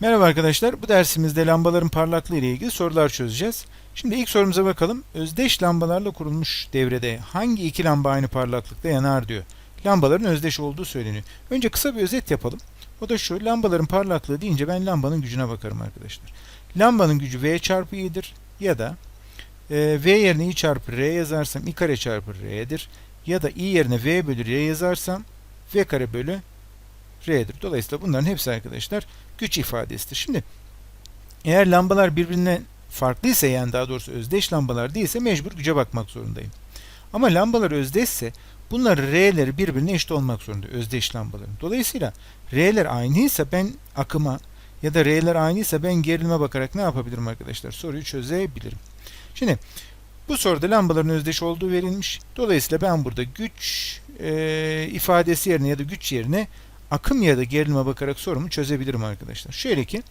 Merhaba arkadaşlar. Bu dersimizde lambaların parlaklığı ile ilgili sorular çözeceğiz. Şimdi ilk sorumuza bakalım. Özdeş lambalarla kurulmuş devrede hangi iki lamba aynı parlaklıkta yanar diyor. Lambaların özdeş olduğu söyleniyor. Önce kısa bir özet yapalım. O da şu. Lambaların parlaklığı deyince ben lambanın gücüne bakarım arkadaşlar. Lambanın gücü V çarpı i'dir ya da e, V yerine i çarpı r yazarsam i kare çarpı r'dir. Ya da i yerine v bölü r yazarsam v kare bölü r'dir. Dolayısıyla bunların hepsi arkadaşlar güç ifadesidir. Şimdi eğer lambalar birbirine farklıysa yani daha doğrusu özdeş lambalar değilse mecbur güce bakmak zorundayım. Ama lambalar özdeşse bunların R'leri birbirine eşit olmak zorunda özdeş lambaların. Dolayısıyla R'ler aynıysa ben akıma ya da R'ler aynıysa ben gerilime bakarak ne yapabilirim arkadaşlar? Soruyu çözebilirim. Şimdi bu soruda lambaların özdeş olduğu verilmiş. Dolayısıyla ben burada güç e, ifadesi yerine ya da güç yerine akım ya da gerilime bakarak sorumu çözebilirim arkadaşlar. Şöyle ki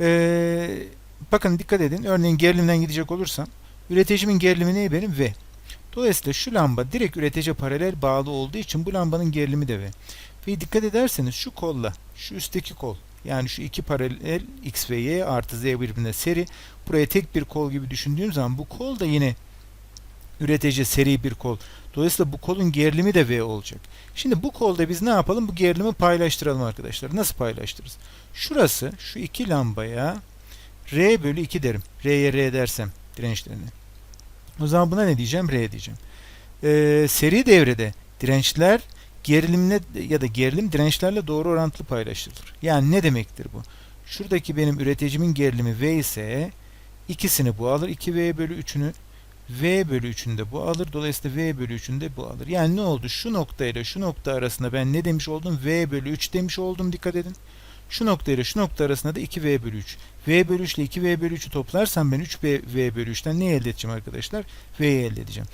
ee, bakın dikkat edin. Örneğin gerilimden gidecek olursam üreticimin gerilimi ne benim? V. Dolayısıyla şu lamba direkt üreticiye paralel bağlı olduğu için bu lambanın gerilimi de V. Ve dikkat ederseniz şu kolla, şu üstteki kol yani şu iki paralel X ve Y artı Z birbirine seri. Buraya tek bir kol gibi düşündüğüm zaman bu kol da yine üretici seri bir kol. Dolayısıyla bu kolun gerilimi de V olacak. Şimdi bu kolda biz ne yapalım? Bu gerilimi paylaştıralım arkadaşlar. Nasıl paylaştırırız? Şurası şu iki lambaya R bölü 2 derim. R'ye R dersem dirençlerini. O zaman buna ne diyeceğim? R diyeceğim. Ee, seri devrede dirençler gerilimle ya da gerilim dirençlerle doğru orantılı paylaştırılır. Yani ne demektir bu? Şuradaki benim üreticimin gerilimi V ise ikisini bu alır. 2V bölü 3'ünü V bölü 3'ünü de bu alır. Dolayısıyla V bölü 3'ünü de bu alır. Yani ne oldu? Şu nokta ile şu nokta arasında ben ne demiş oldum? V bölü 3 demiş oldum. Dikkat edin. Şu nokta ile şu nokta arasında da 2V bölü 3. V bölü 3 ile 2V bölü 3'ü toplarsam ben 3V bölü 3'ten ne elde edeceğim arkadaşlar? V'yi elde edeceğim.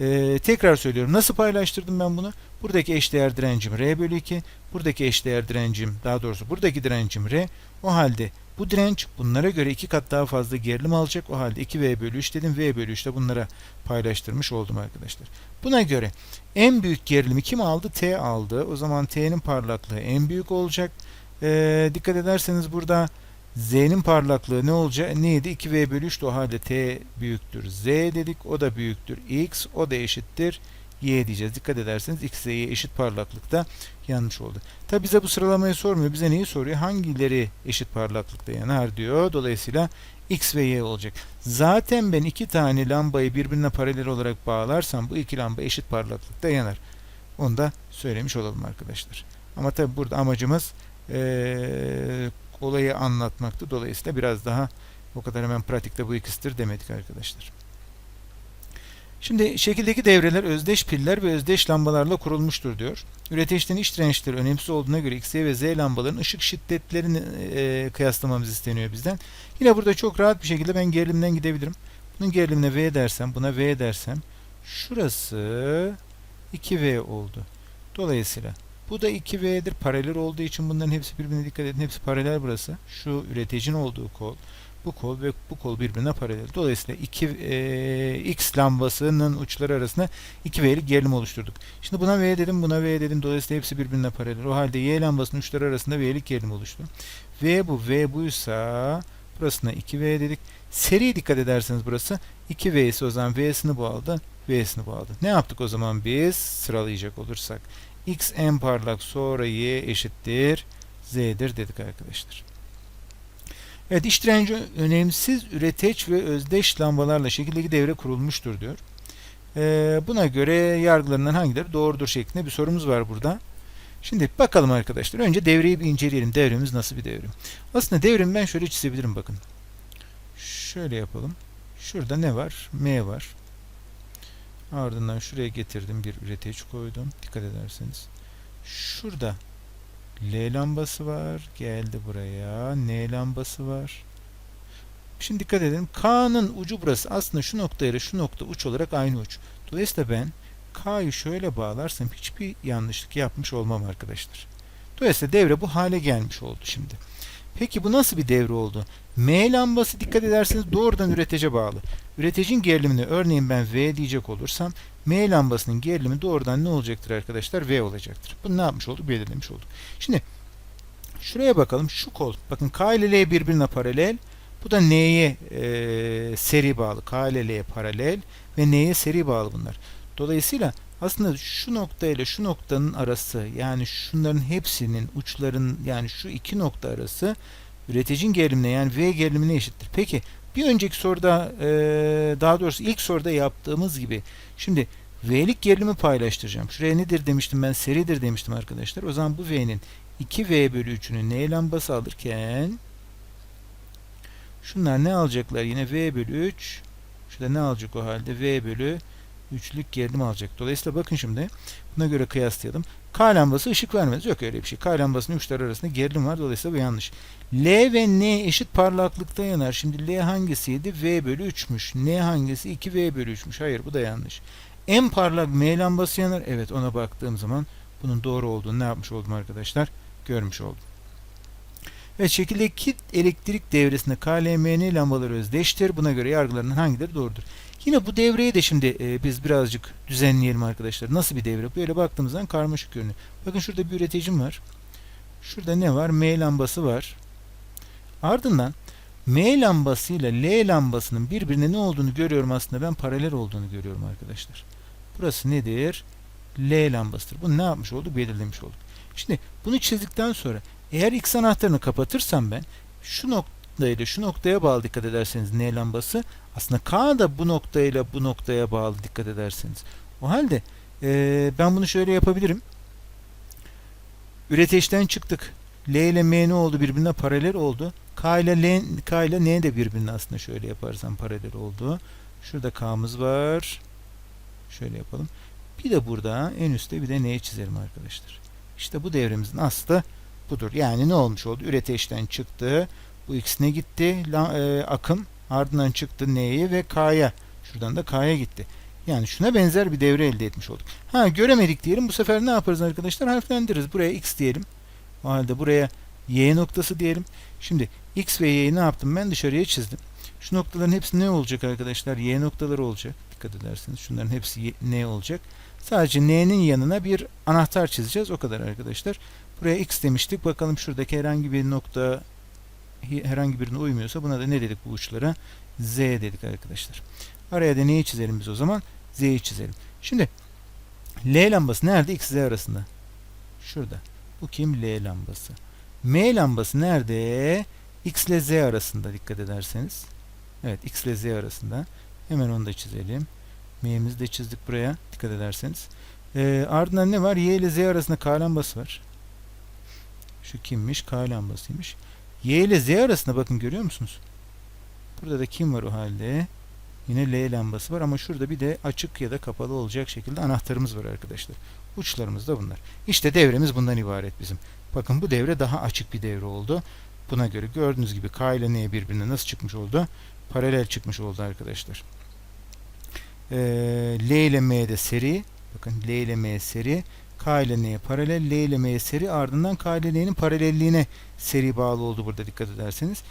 Ee, tekrar söylüyorum. Nasıl paylaştırdım ben bunu? Buradaki eşdeğer direncim R bölü 2. Buradaki eşdeğer direncim daha doğrusu buradaki direncim R. O halde bu direnç bunlara göre iki kat daha fazla gerilim alacak. O halde 2V bölü 3 dedim. V bölü 3 de bunlara paylaştırmış oldum arkadaşlar. Buna göre en büyük gerilimi kim aldı? T aldı. O zaman T'nin parlaklığı en büyük olacak. Ee, dikkat ederseniz burada Z'nin parlaklığı ne olacak? Neydi? 2V bölü 3 o halde T büyüktür. Z dedik. O da büyüktür. X. O da eşittir. Y diyeceğiz. Dikkat ederseniz X ve Y eşit parlaklıkta yanlış oldu. Tabi bize bu sıralamayı sormuyor. Bize neyi soruyor? Hangileri eşit parlaklıkta yanar diyor. Dolayısıyla X ve Y olacak. Zaten ben iki tane lambayı birbirine paralel olarak bağlarsam bu iki lamba eşit parlaklıkta yanar. Onu da söylemiş olalım arkadaşlar. Ama tabi burada amacımız ee, olayı anlatmaktı. Dolayısıyla biraz daha o kadar hemen pratikte bu ikisidir demedik arkadaşlar. Şimdi şekildeki devreler özdeş piller ve özdeş lambalarla kurulmuştur diyor. Üreticinin iç dirençleri önemsiz olduğuna göre X, Y ve Z lambaların ışık şiddetlerini e, kıyaslamamız isteniyor bizden. Yine burada çok rahat bir şekilde ben gerilimden gidebilirim. Bunun gerilimine V dersem, buna V dersem şurası 2V oldu. Dolayısıyla bu da 2V'dir. Paralel olduğu için bunların hepsi birbirine dikkat edin. Hepsi paralel burası. Şu üreticinin olduğu kol. Bu kol ve bu kol birbirine paralel. Dolayısıyla 2 e, X lambasının uçları arasında 2V'lik gerilim oluşturduk. Şimdi buna V dedim, buna V dedim. Dolayısıyla hepsi birbirine paralel. O halde Y lambasının uçları arasında V'lik gerilim oluştu. V bu, V buysa burasına 2V dedik. Seri dikkat ederseniz burası 2V ise o zaman V'sini bu aldı, V'sini bu aldı. Ne yaptık o zaman biz? Sıralayacak olursak. X en parlak sonra Y eşittir Z'dir dedik arkadaşlar. Evet iç direnci önemsiz üreteç ve özdeş lambalarla şekildeki devre kurulmuştur diyor. Ee, buna göre yargılarından hangileri doğrudur şeklinde bir sorumuz var burada. Şimdi bakalım arkadaşlar. Önce devreyi bir inceleyelim. Devremiz nasıl bir devrim? Aslında devrimi ben şöyle çizebilirim bakın. Şöyle yapalım. Şurada ne var? M var. Ardından şuraya getirdim bir üreteç koydum. Dikkat ederseniz. Şurada L lambası var. Geldi buraya. N lambası var. Şimdi dikkat edin. K'nın ucu burası. Aslında şu nokta ile şu nokta uç olarak aynı uç. Dolayısıyla ben K'yı şöyle bağlarsam hiçbir yanlışlık yapmış olmam arkadaşlar. Dolayısıyla devre bu hale gelmiş oldu şimdi. Peki bu nasıl bir devre oldu? M lambası dikkat ederseniz doğrudan üretece bağlı. Üreticinin gerilimini örneğin ben V diyecek olursam M lambasının gerilimi doğrudan ne olacaktır arkadaşlar? V olacaktır. Bunu ne yapmış olduk? Belirlemiş olduk. Şimdi Şuraya bakalım. Şu kol. Bakın K ile L birbirine paralel. Bu da N'ye e, seri bağlı. K ile L'ye paralel ve N'ye seri bağlı bunlar. Dolayısıyla aslında şu nokta ile şu noktanın arası yani şunların hepsinin uçların yani şu iki nokta arası üreticinin gerilimine yani V gerilimine eşittir. Peki bir önceki soruda e, daha doğrusu ilk soruda yaptığımız gibi şimdi V'lik gerilimi paylaştıracağım. Şuraya nedir demiştim ben seridir demiştim arkadaşlar. O zaman bu V'nin 2V bölü 3'ünü N lambası alırken şunlar ne alacaklar? Yine V bölü 3 şurada ne alacak o halde? V bölü 3'lük gerilim alacak. Dolayısıyla bakın şimdi buna göre kıyaslayalım. K lambası ışık vermez. Yok öyle bir şey. K lambasının uçları arasında gerilim var. Dolayısıyla bu yanlış. L ve N eşit parlaklıkta yanar. Şimdi L hangisiydi? V bölü 3'müş. N hangisi? 2V bölü 3'müş. Hayır bu da yanlış. En parlak M lambası yanar. Evet ona baktığım zaman bunun doğru olduğunu ne yapmış oldum arkadaşlar? Görmüş oldum. Ve şekildeki elektrik devresinde KLMN lambaları özdeştir. Buna göre yargılarının hangileri doğrudur? Yine bu devreyi de şimdi e, biz birazcık düzenleyelim arkadaşlar. Nasıl bir devre? Böyle baktığımız zaman karmaşık görünüyor. Bakın şurada bir üreticim var. Şurada ne var? M lambası var. Ardından M lambası ile L lambasının birbirine ne olduğunu görüyorum aslında. Ben paralel olduğunu görüyorum arkadaşlar. Burası nedir? L lambasıdır. Bunu ne yapmış olduk? Belirlemiş olduk. Şimdi bunu çizdikten sonra eğer X anahtarını kapatırsam ben şu noktayla şu noktaya bağlı dikkat ederseniz N lambası aslında K da bu noktayla bu noktaya bağlı dikkat ederseniz. O halde e, ben bunu şöyle yapabilirim. Üreteçten çıktık. L ile M ne oldu? Birbirine paralel oldu. K ile L, K ile N de birbirine aslında şöyle yaparsam paralel oldu. Şurada K'mız var. Şöyle yapalım. Bir de burada en üstte bir de N'yi çizelim arkadaşlar. İşte bu devremizin aslı budur. Yani ne olmuş oldu? Üreteçten çıktı. Bu ikisine gitti. La, e, akım ardından çıktı N'ye ve K'ya. Şuradan da K'ya gitti. Yani şuna benzer bir devre elde etmiş olduk. Ha göremedik diyelim. Bu sefer ne yaparız arkadaşlar? Harflendiririz. Buraya X diyelim. O halde buraya Y noktası diyelim. Şimdi X ve Y'yi ne yaptım? Ben dışarıya çizdim. Şu noktaların hepsi ne olacak arkadaşlar? Y noktaları olacak. Dikkat ederseniz şunların hepsi ne olacak? Sadece N'nin yanına bir anahtar çizeceğiz. O kadar arkadaşlar. Buraya X demiştik. Bakalım şuradaki herhangi bir nokta herhangi birine uymuyorsa buna da ne dedik bu uçlara? Z dedik arkadaşlar. Araya da neyi çizelim biz o zaman? Z'yi çizelim. Şimdi L lambası nerede? X, Z arasında. Şurada. Bu kim? L lambası. M lambası nerede? X ile Z arasında dikkat ederseniz. Evet X ile Z arasında. Hemen onu da çizelim. M'mizi de çizdik buraya. Dikkat ederseniz. Ee, ardından ne var? Y ile Z arasında K lambası var. Şu kimmiş? K lambasıymış. Y ile Z arasında bakın görüyor musunuz? Burada da kim var o halde? Yine L lambası var ama şurada bir de açık ya da kapalı olacak şekilde anahtarımız var arkadaşlar. Uçlarımız da bunlar. İşte devremiz bundan ibaret bizim. Bakın bu devre daha açık bir devre oldu. Buna göre gördüğünüz gibi K ile N birbirine nasıl çıkmış oldu? Paralel çıkmış oldu arkadaşlar. Ee, L ile M de seri. Bakın L ile M seri. K paralel, L ile M'ye seri ardından K ile paralelliğine seri bağlı oldu burada dikkat ederseniz.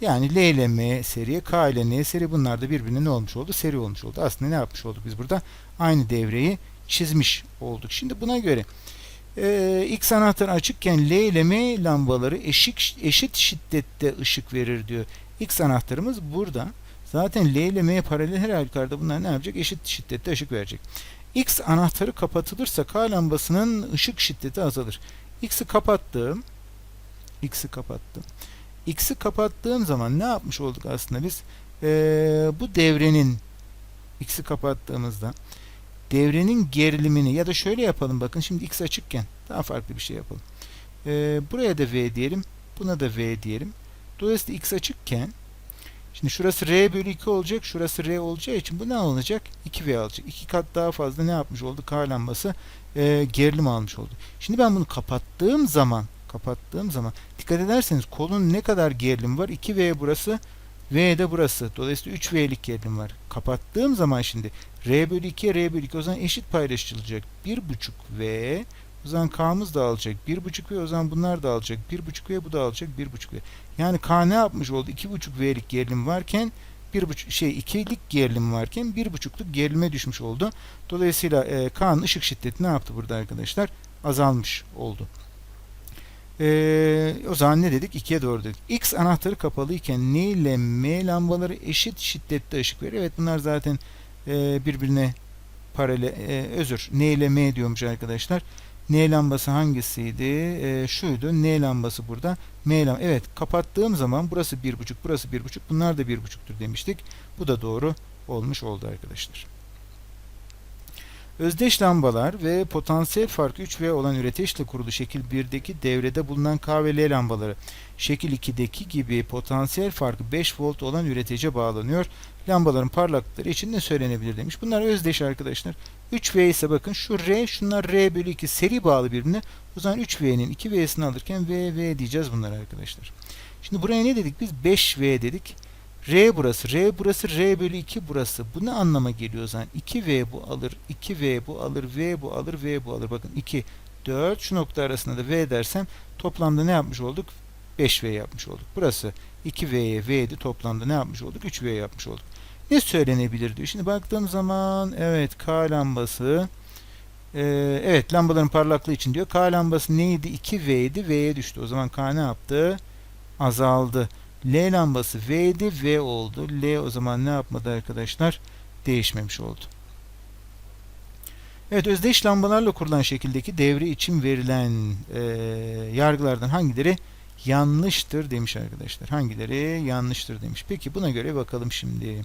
Yani L ile M seriye, K seri bunlar da birbirine ne olmuş oldu? Seri olmuş oldu. Aslında ne yapmış olduk biz burada? Aynı devreyi çizmiş olduk. Şimdi buna göre e, X anahtar açıkken L ile M lambaları eşit, eşit şiddette ışık verir diyor. X anahtarımız burada. Zaten L ile M paralel her halükarda bunlar ne yapacak? Eşit şiddette ışık verecek. X anahtarı kapatılırsa K lambasının ışık şiddeti azalır. X'i kapattım. X'i kapattım. X'i kapattığım zaman ne yapmış olduk aslında biz? Ee, bu devrenin X'i kapattığımızda devrenin gerilimini ya da şöyle yapalım bakın şimdi X açıkken daha farklı bir şey yapalım. Ee, buraya da V diyelim. Buna da V diyelim. Dolayısıyla X açıkken Şimdi şurası R bölü 2 olacak. Şurası R olacağı için bu ne olacak? 2V alacak. 2 kat daha fazla ne yapmış oldu? K lambası e, gerilim almış oldu. Şimdi ben bunu kapattığım zaman kapattığım zaman dikkat ederseniz kolun ne kadar gerilim var? 2V burası V de burası. Dolayısıyla 3V'lik gerilim var. Kapattığım zaman şimdi R bölü 2 R bölü 2 o zaman eşit paylaşılacak. 1,5V o zaman K'mız da alacak. 1.5V o zaman bunlar da alacak. 1.5V bu da alacak. 1.5V. Yani K ne yapmış oldu? 2.5V'lik gerilim varken 1.5 şey 2'lik gerilim varken 1.5'luk gerilime düşmüş oldu. Dolayısıyla e, K'nın ışık şiddeti ne yaptı burada arkadaşlar? Azalmış oldu. Ee, o zaman ne dedik? 2'ye doğru dedik. X anahtarı kapalı iken N ile M lambaları eşit şiddette ışık verir. Evet bunlar zaten e, birbirine paralel. E, özür. N ile M diyormuş arkadaşlar. N lambası hangisiydi? E, şuydu. N lambası burada. M lambası. Evet kapattığım zaman burası 1.5 burası 1.5 bunlar da 1.5'tür demiştik. Bu da doğru olmuş oldu arkadaşlar. Özdeş lambalar ve potansiyel farkı 3V olan üreteçle kurulu şekil 1'deki devrede bulunan K ve L lambaları şekil 2'deki gibi potansiyel farkı 5 volt olan üretece bağlanıyor. Lambaların parlaklıkları için ne söylenebilir demiş. Bunlar özdeş arkadaşlar. 3V ise bakın şu R şunlar R bölü 2 seri bağlı birbirine. O zaman 3V'nin 2V'sini alırken V, V diyeceğiz bunlar arkadaşlar. Şimdi buraya ne dedik biz? 5V dedik. R burası, R burası, R bölü 2 burası. Bu ne anlama geliyor o zaman? 2V bu alır, 2V bu alır, V bu alır, V bu alır. Bakın 2, 4 şu nokta arasında da V dersem toplamda ne yapmış olduk? 5V yapmış olduk. Burası 2V'ye V'di toplamda ne yapmış olduk? 3V yapmış olduk. Ne söylenebilir diyor. Şimdi baktığım zaman evet K lambası ee, evet lambaların parlaklığı için diyor. K lambası neydi? 2V'ydi. V'ye düştü. O zaman K ne yaptı? Azaldı. L lambası V'di, V oldu. L o zaman ne yapmadı arkadaşlar? Değişmemiş oldu. Evet, özdeş lambalarla kurulan şekildeki devre için verilen e, yargılardan hangileri yanlıştır demiş arkadaşlar. Hangileri yanlıştır demiş. Peki buna göre bakalım şimdi.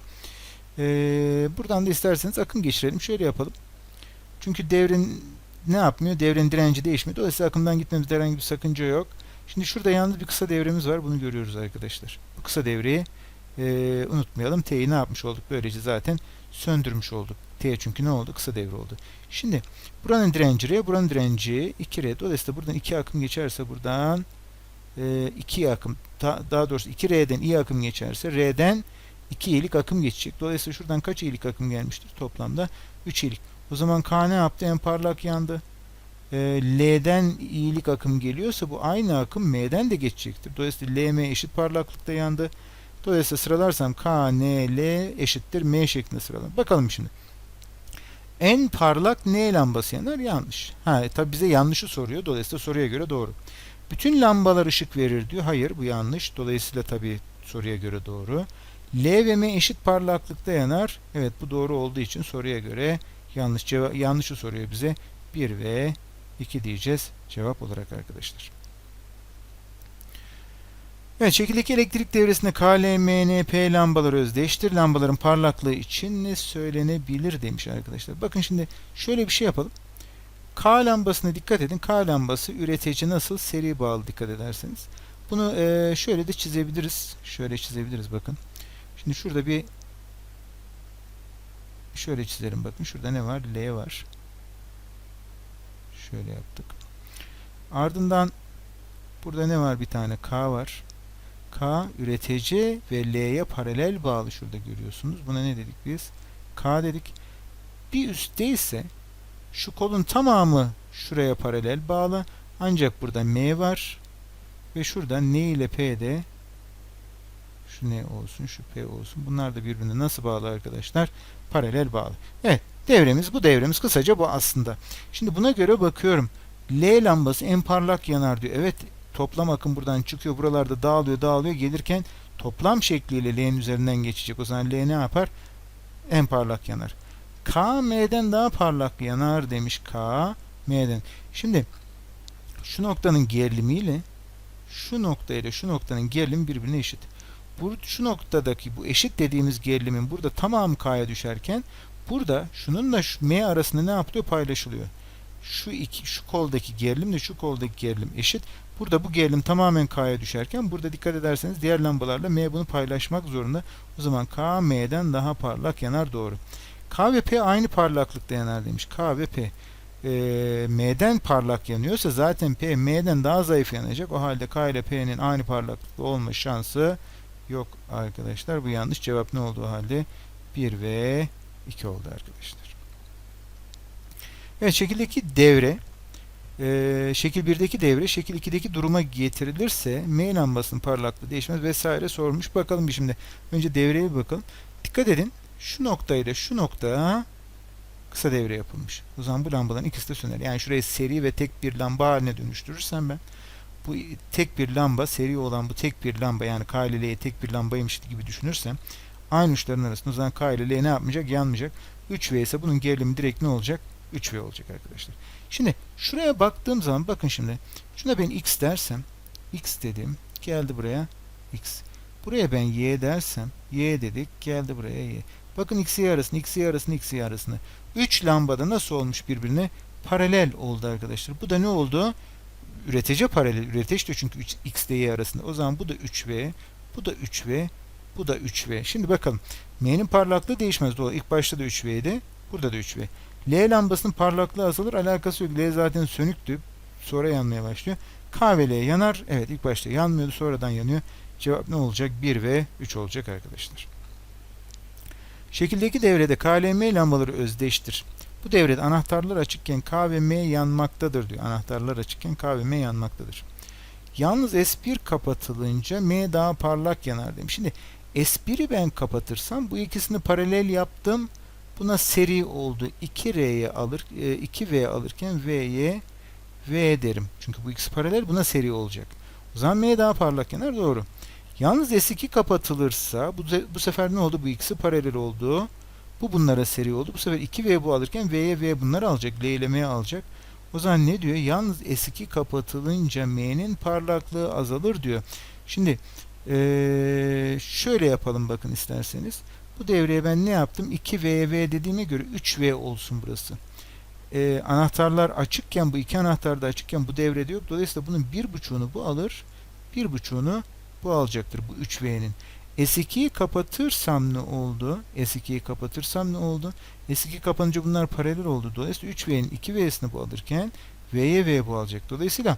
E, buradan da isterseniz akım geçirelim. Şöyle yapalım. Çünkü devrin ne yapmıyor? Devrenin direnci değişmiyor. Dolayısıyla akımdan gitmemizde herhangi bir sakınca yok. Şimdi şurada yalnız bir kısa devremiz var. Bunu görüyoruz arkadaşlar. Bu kısa devreyi e, unutmayalım. T'yi ne yapmış olduk? Böylece zaten söndürmüş olduk. T çünkü ne oldu? Kısa devre oldu. Şimdi buranın direnci R, buranın direnci 2R. Dolayısıyla buradan 2 akım geçerse buradan e, 2 akım daha doğrusu 2R'den iyi akım geçerse R'den 2 iyilik akım geçecek. Dolayısıyla şuradan kaç iyilik akım gelmiştir? Toplamda 3 iyilik. O zaman K ne yaptı? En parlak yandı. E, L'den iyilik akım geliyorsa bu aynı akım M'den de geçecektir. Dolayısıyla LM eşit parlaklıkta yandı. Dolayısıyla sıralarsam K, N, L eşittir M şeklinde sıralam. Bakalım şimdi. En parlak N lambası yanar yanlış. Ha tabi bize yanlışı soruyor. Dolayısıyla soruya göre doğru. Bütün lambalar ışık verir diyor. Hayır bu yanlış. Dolayısıyla tabi soruya göre doğru. L ve M eşit parlaklıkta yanar. Evet bu doğru olduğu için soruya göre yanlış cevap yanlışı soruyor bize. 1 ve 2 diyeceğiz cevap olarak arkadaşlar. Evet, şekildeki elektrik devresinde K, L, M, N, P lambaları özdeştir. Lambaların parlaklığı için ne söylenebilir demiş arkadaşlar. Bakın şimdi şöyle bir şey yapalım. K lambasına dikkat edin. K lambası üretici nasıl seri bağlı dikkat ederseniz. Bunu e, şöyle de çizebiliriz. Şöyle çizebiliriz bakın. Şimdi şurada bir şöyle çizelim bakın. Şurada ne var? L var. Şöyle yaptık. Ardından burada ne var? Bir tane K var. K üretici ve L'ye paralel bağlı şurada görüyorsunuz. Buna ne dedik biz? K dedik. Bir üstte ise şu kolun tamamı şuraya paralel bağlı. Ancak burada M var. Ve şurada N ile P'de şu N olsun, şu P olsun. Bunlar da birbirine nasıl bağlı arkadaşlar? Paralel bağlı. Evet. Devremiz bu devremiz kısaca bu aslında. Şimdi buna göre bakıyorum. L lambası en parlak yanar diyor. Evet toplam akım buradan çıkıyor. Buralarda dağılıyor dağılıyor. Gelirken toplam şekliyle L'nin üzerinden geçecek. O zaman L ne yapar? En parlak yanar. K M'den daha parlak yanar demiş K M'den. Şimdi şu noktanın gerilimiyle şu nokta ile şu noktanın gerilimi birbirine eşit. Bu, şu noktadaki bu eşit dediğimiz gerilimin burada tamamı K'ya düşerken burada şununla şu M arasında ne yapılıyor? Paylaşılıyor. Şu iki şu koldaki gerilimle şu koldaki gerilim eşit. Burada bu gerilim tamamen K'ya düşerken burada dikkat ederseniz diğer lambalarla M bunu paylaşmak zorunda. O zaman K M'den daha parlak yanar doğru. K ve P aynı parlaklıkta yanar demiş. K ve P e, M'den parlak yanıyorsa zaten P M'den daha zayıf yanacak. O halde K ile P'nin aynı parlaklıkta olma şansı yok arkadaşlar. Bu yanlış cevap ne olduğu halde 1 ve 2 oldu arkadaşlar. Evet şekildeki devre e, şekil 1'deki devre şekil 2'deki duruma getirilirse M lambasının parlaklığı değişmez vesaire sormuş. Bakalım şimdi. Önce devreye bakalım. Dikkat edin. Şu noktayla şu nokta kısa devre yapılmış. O zaman bu lambaların ikisi de söner. Yani şurayı seri ve tek bir lamba haline dönüştürürsem ben bu tek bir lamba seri olan bu tek bir lamba yani K ile L'ye tek bir lambaymış gibi düşünürsem aynı uçların arasında o zaman K ile L ne yapmayacak? Yanmayacak. 3V ise bunun gerilimi direkt ne olacak? 3V olacak arkadaşlar. Şimdi şuraya baktığım zaman bakın şimdi şuna ben X dersem X dedim geldi buraya X. Buraya ben Y dersem Y dedik geldi buraya Y. Bakın X Y arasını X Y arasını. 3 lambada nasıl olmuş birbirine? Paralel oldu arkadaşlar. Bu da ne oldu? Üretici paralel. Üretici de çünkü 3, X ile Y arasında. O zaman bu da 3V. Bu da 3V. Bu da 3V. Şimdi bakalım. M'nin parlaklığı değişmez. Doğru. İlk başta da 3V'ydi. Burada da 3V. L lambasının parlaklığı azalır. Alakası yok. L zaten sönüktü. Sonra yanmaya başlıyor. K ve L yanar. Evet ilk başta yanmıyordu. Sonradan yanıyor. Cevap ne olacak? 1 ve 3 olacak arkadaşlar. Şekildeki devrede K, L, M lambaları özdeştir. Bu devrede anahtarlar açıkken K ve M yanmaktadır diyor. Anahtarlar açıkken K ve M yanmaktadır. Yalnız S1 kapatılınca M daha parlak yanar demiş. Şimdi S1'i ben kapatırsam bu ikisini paralel yaptım. Buna seri oldu. 2R'ye alır, 2V alırken V'ye V derim. Çünkü bu ikisi paralel buna seri olacak. O zaman M daha parlak yanar doğru. Yalnız S2 kapatılırsa bu, bu sefer ne oldu? Bu ikisi paralel oldu. Bu bunlara seri oldu. Bu sefer 2V bu alırken V'ye V bunları alacak. L ile M alacak. O zaman ne diyor? Yalnız S2 kapatılınca M'nin parlaklığı azalır diyor. Şimdi ee, şöyle yapalım bakın isterseniz. Bu devreye ben ne yaptım? 2VV dediğime göre 3V olsun burası. Ee, anahtarlar açıkken bu iki anahtar da açıkken bu devrede yok. Dolayısıyla bunun bir buçuğunu bu alır. Bir buçuğunu bu alacaktır bu 3V'nin. S2'yi kapatırsam ne oldu? S2'yi kapatırsam ne oldu? S2 kapanınca bunlar paralel oldu. Dolayısıyla 3V'nin 2V'sini bu alırken V'ye V bu alacak. Dolayısıyla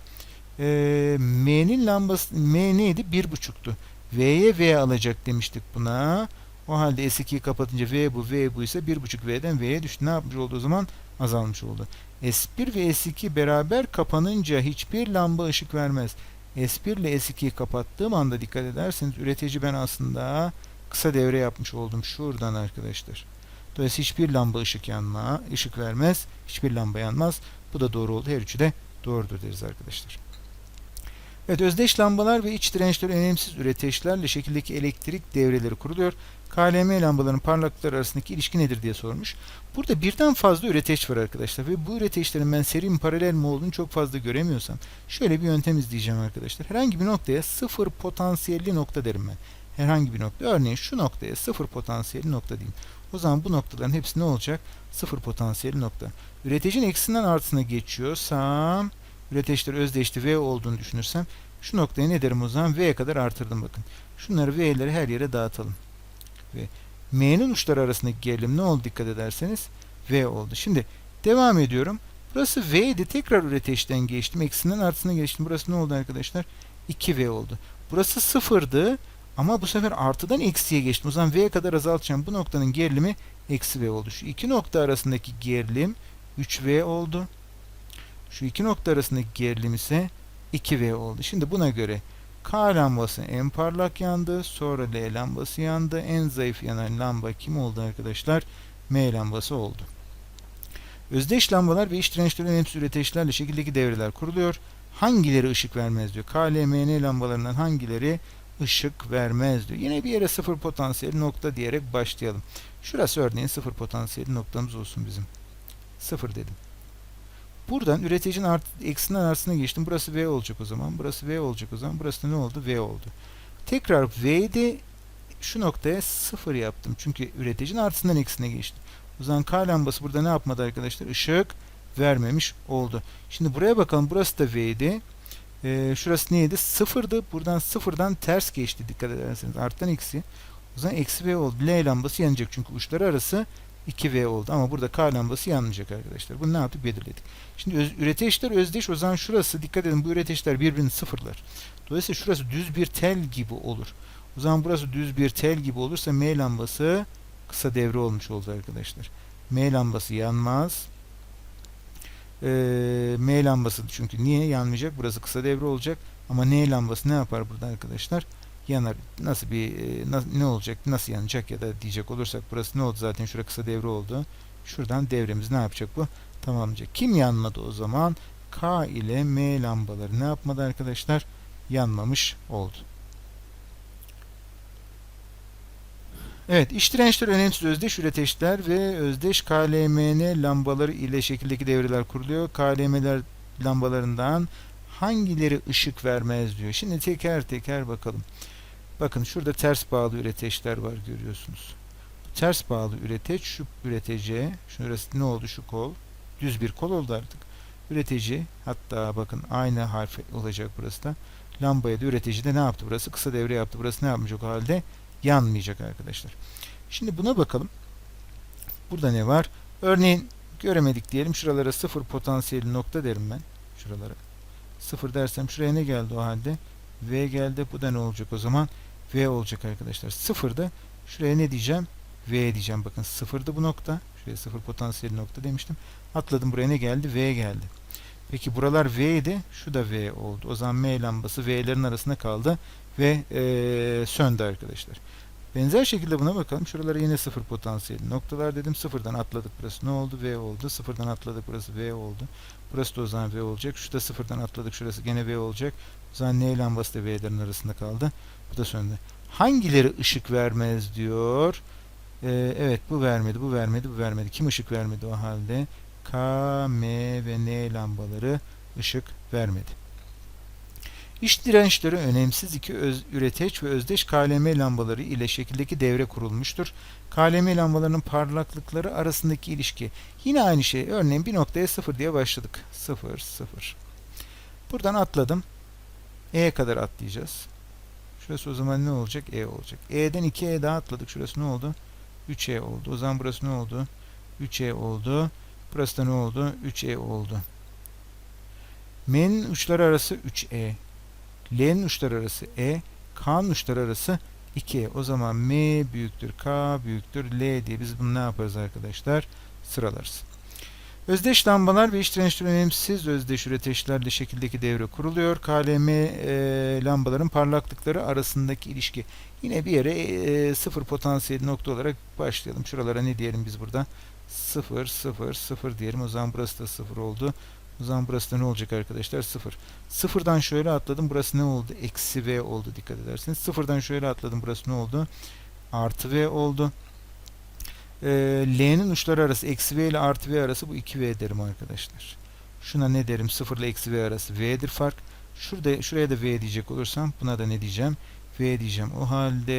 e, M'nin lambası M neydi? 1.5'tu. V'ye V alacak demiştik buna. O halde S2'yi kapatınca V bu, V bu ise 1.5 V'den V'ye düştü. Ne yapmış oldu o zaman? Azalmış oldu. S1 ve S2 beraber kapanınca hiçbir lamba ışık vermez. S1 ile S2'yi kapattığım anda dikkat ederseniz üretici ben aslında kısa devre yapmış oldum şuradan arkadaşlar. Dolayısıyla hiçbir lamba ışık yanma, ışık vermez. Hiçbir lamba yanmaz. Bu da doğru oldu. Her üçü de doğrudur deriz arkadaşlar. Evet özdeş lambalar ve iç dirençler önemsiz üreteçlerle şekildeki elektrik devreleri kuruluyor. KLM lambaların parlaklıkları arasındaki ilişki nedir diye sormuş. Burada birden fazla üreteç var arkadaşlar ve bu üreteçlerin ben seri paralel mi olduğunu çok fazla göremiyorsam şöyle bir yöntem izleyeceğim arkadaşlar. Herhangi bir noktaya sıfır potansiyelli nokta derim ben. Herhangi bir nokta. Örneğin şu noktaya sıfır potansiyelli nokta diyeyim. O zaman bu noktaların hepsi ne olacak? Sıfır potansiyelli nokta. Üreticinin eksisinden artısına geçiyorsam üreteçler özdeşti V olduğunu düşünürsem şu noktayı ne derim o zaman? V'ye kadar artırdım bakın. Şunları V'leri her yere dağıtalım. Ve M'nin uçları arasındaki gerilim ne oldu dikkat ederseniz? V oldu. Şimdi devam ediyorum. Burası V'ydi. Tekrar üreteçten geçtim. Eksisinden artısına geçtim. Burası ne oldu arkadaşlar? 2V oldu. Burası sıfırdı. Ama bu sefer artıdan eksiye geçtim. O zaman V'ye kadar azaltacağım. Bu noktanın gerilimi eksi V oldu. Şu iki nokta arasındaki gerilim 3V oldu. Şu iki nokta arasındaki gerilim ise 2V oldu. Şimdi buna göre K lambası en parlak yandı. Sonra L lambası yandı. En zayıf yanan lamba kim oldu arkadaşlar? M lambası oldu. Özdeş lambalar ve iç dirençleri önemsiz üreteçlerle şekildeki devreler kuruluyor. Hangileri ışık vermez diyor. K, L, M, N lambalarından hangileri ışık vermez diyor. Yine bir yere sıfır potansiyeli nokta diyerek başlayalım. Şurası örneğin sıfır potansiyeli noktamız olsun bizim. Sıfır dedim. Buradan üreticinin art, eksisinden artısına geçtim. Burası V olacak o zaman. Burası V olacak o zaman. Burası da ne oldu? V oldu. Tekrar V'de şu noktaya sıfır yaptım. Çünkü üreticinin artısından eksisine geçtim. O zaman K lambası burada ne yapmadı arkadaşlar? Işık vermemiş oldu. Şimdi buraya bakalım. Burası da V'di. Ee, şurası neydi? Sıfırdı. Buradan sıfırdan ters geçti. Dikkat ederseniz. Arttan eksi. O zaman eksi V oldu. L lambası yanacak. Çünkü uçları arası 2V oldu. Ama burada K lambası yanmayacak arkadaşlar. Bunu ne yaptık? Belirledik. Şimdi öz, üreteçler özdeş. O zaman şurası dikkat edin bu üreteçler birbirini sıfırlar. Dolayısıyla şurası düz bir tel gibi olur. O zaman burası düz bir tel gibi olursa M lambası kısa devre olmuş oldu arkadaşlar. M lambası yanmaz. Ee, M lambası çünkü niye yanmayacak? Burası kısa devre olacak. Ama N lambası ne yapar burada arkadaşlar? Yanar. Nasıl bir ne olacak? Nasıl yanacak ya da diyecek olursak burası ne oldu zaten şurada kısa devre oldu. Şuradan devremiz ne yapacak bu? Tamamlayacak. Kim yanmadı o zaman? K ile M lambaları ne yapmadı arkadaşlar? Yanmamış oldu. Evet, iç dirençler önemsiz özdeş üreteçler ve özdeş KLMN lambaları ile şekildeki devreler kuruluyor. KLM'ler lambalarından hangileri ışık vermez diyor. Şimdi teker teker bakalım. Bakın şurada ters bağlı üreteçler var görüyorsunuz. Ters bağlı üreteç şu üreteciye, şurası ne oldu şu kol? Düz bir kol oldu artık. Üretici hatta bakın aynı harf olacak burası da. Lambaya da üretici de ne yaptı burası? Kısa devre yaptı. Burası ne yapmayacak o halde? Yanmayacak arkadaşlar. Şimdi buna bakalım. Burada ne var? Örneğin göremedik diyelim. Şuralara sıfır potansiyeli nokta derim ben. Şuralara. Sıfır dersem şuraya ne geldi o halde? V geldi. Bu da ne olacak o zaman? V olacak arkadaşlar. Sıfırda şuraya ne diyeceğim? V diyeceğim. Bakın sıfırda bu nokta. Şuraya sıfır potansiyeli nokta demiştim. Atladım buraya ne geldi? V geldi. Peki buralar V idi. Şu da V oldu. O zaman M lambası V'lerin arasında kaldı ve ee, söndü arkadaşlar. Benzer şekilde buna bakalım. Şuralara yine sıfır potansiyeli noktalar dedim. Sıfırdan atladık burası ne oldu? V oldu. Sıfırdan atladık burası V oldu. Burası da o zaman V olacak. Şurada sıfırdan atladık şurası gene V olacak. O zaman N lambası da V'lerin arasında kaldı. Bu da söndü. Hangileri ışık vermez diyor. Ee, evet bu vermedi, bu vermedi, bu vermedi. Kim ışık vermedi o halde? K, M ve N lambaları ışık vermedi. İç dirençleri önemsiz iki öz, üreteç ve özdeş KLM lambaları ile şekildeki devre kurulmuştur. KLM lambalarının parlaklıkları arasındaki ilişki. Yine aynı şey. Örneğin bir noktaya 0 diye başladık. 0, 0. Buradan atladım. E'ye kadar atlayacağız. Şurası o zaman ne olacak? E olacak. E'den 2E daha atladık. Şurası ne oldu? 3E oldu. O zaman burası ne oldu? 3E oldu. Burası da ne oldu? 3E oldu. M'nin uçları arası 3E. L'nin uçları arası E. K'nın uçları arası 2E. O zaman M büyüktür K büyüktür L diye biz bunu ne yaparız arkadaşlar? Sıralarız. Özdeş lambalar ve iç dirençli önemsiz özdeş üreteçlerle şekildeki devre kuruluyor. KLM e, lambaların parlaklıkları arasındaki ilişki. Yine bir yere e, sıfır potansiyel nokta olarak başlayalım. Şuralara ne diyelim biz burada? 0, 0, 0 diyelim. O zaman burası da 0 oldu. O zaman burası da ne olacak arkadaşlar? 0. Sıfırdan şöyle atladım. Burası ne oldu? Eksi V oldu dikkat ederseniz. Sıfırdan şöyle atladım. Burası ne oldu? Artı V oldu. Ee, L'nin uçları arası eksi V ile artı V arası bu 2V derim arkadaşlar. Şuna ne derim? 0 ile eksi V arası V'dir fark. Şurada, şuraya da V diyecek olursam buna da ne diyeceğim? V diyeceğim. O halde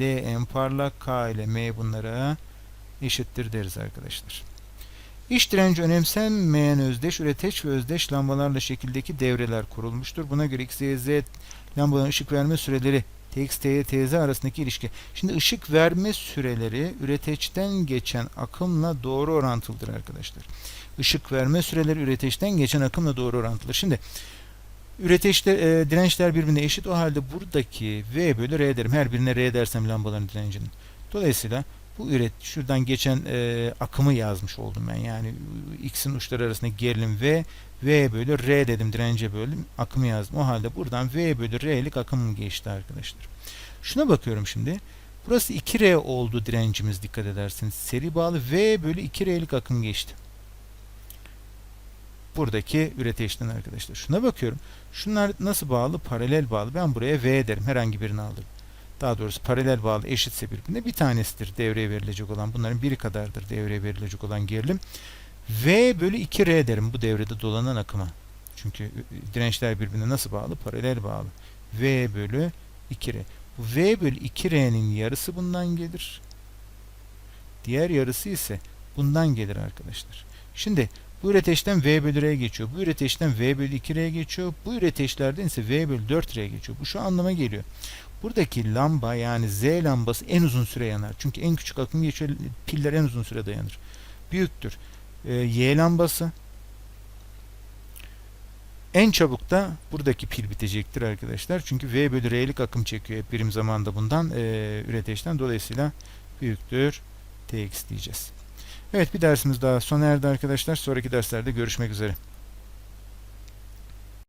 L en parlak K ile M bunlara eşittir deriz arkadaşlar. İç direnci önemsenmeyen özdeş, üreteç ve özdeş lambalarla şekildeki devreler kurulmuştur. Buna göre X, Y, Z lambaların ışık verme süreleri TX, TY, TZ arasındaki ilişki. Şimdi ışık verme süreleri üreteçten geçen akımla doğru orantılıdır arkadaşlar. Işık verme süreleri üreteçten geçen akımla doğru orantılı. Şimdi üreteçler, e, dirençler birbirine eşit. O halde buradaki V bölü R derim. Her birine R dersem lambaların direncinin. Dolayısıyla bu üret şuradan geçen e, akımı yazmış oldum ben. Yani x'in uçları arasında gerilim v v bölü r dedim dirence böldüm akımı yazdım. O halde buradan v bölü r'lik akım geçti arkadaşlar. Şuna bakıyorum şimdi. Burası 2r oldu direncimiz dikkat ederseniz. Seri bağlı v bölü 2r'lik akım geçti. Buradaki üreteçten arkadaşlar. Şuna bakıyorum. Şunlar nasıl bağlı? Paralel bağlı. Ben buraya v derim. Herhangi birini aldım daha doğrusu paralel bağlı eşitse birbirine bir tanesidir devreye verilecek olan bunların biri kadardır devreye verilecek olan gerilim V bölü 2R derim bu devrede dolanan akıma çünkü dirençler birbirine nasıl bağlı paralel bağlı V bölü 2R bu V bölü 2R'nin yarısı bundan gelir diğer yarısı ise bundan gelir arkadaşlar şimdi bu üreteçten V bölü R geçiyor. Bu üreteçten V bölü 2R geçiyor. Bu üreteçlerden ise V bölü 4R geçiyor. Bu şu anlama geliyor. Buradaki lamba yani Z lambası en uzun süre yanar. Çünkü en küçük akım geçiyor. Piller en uzun süre dayanır. Büyüktür. Ee, y lambası en çabuk da buradaki pil bitecektir arkadaşlar. Çünkü V bölü R'lik akım çekiyor hep birim zamanda bundan e, üreteçten. Dolayısıyla büyüktür Tx diyeceğiz. Evet bir dersimiz daha sona erdi arkadaşlar. Sonraki derslerde görüşmek üzere.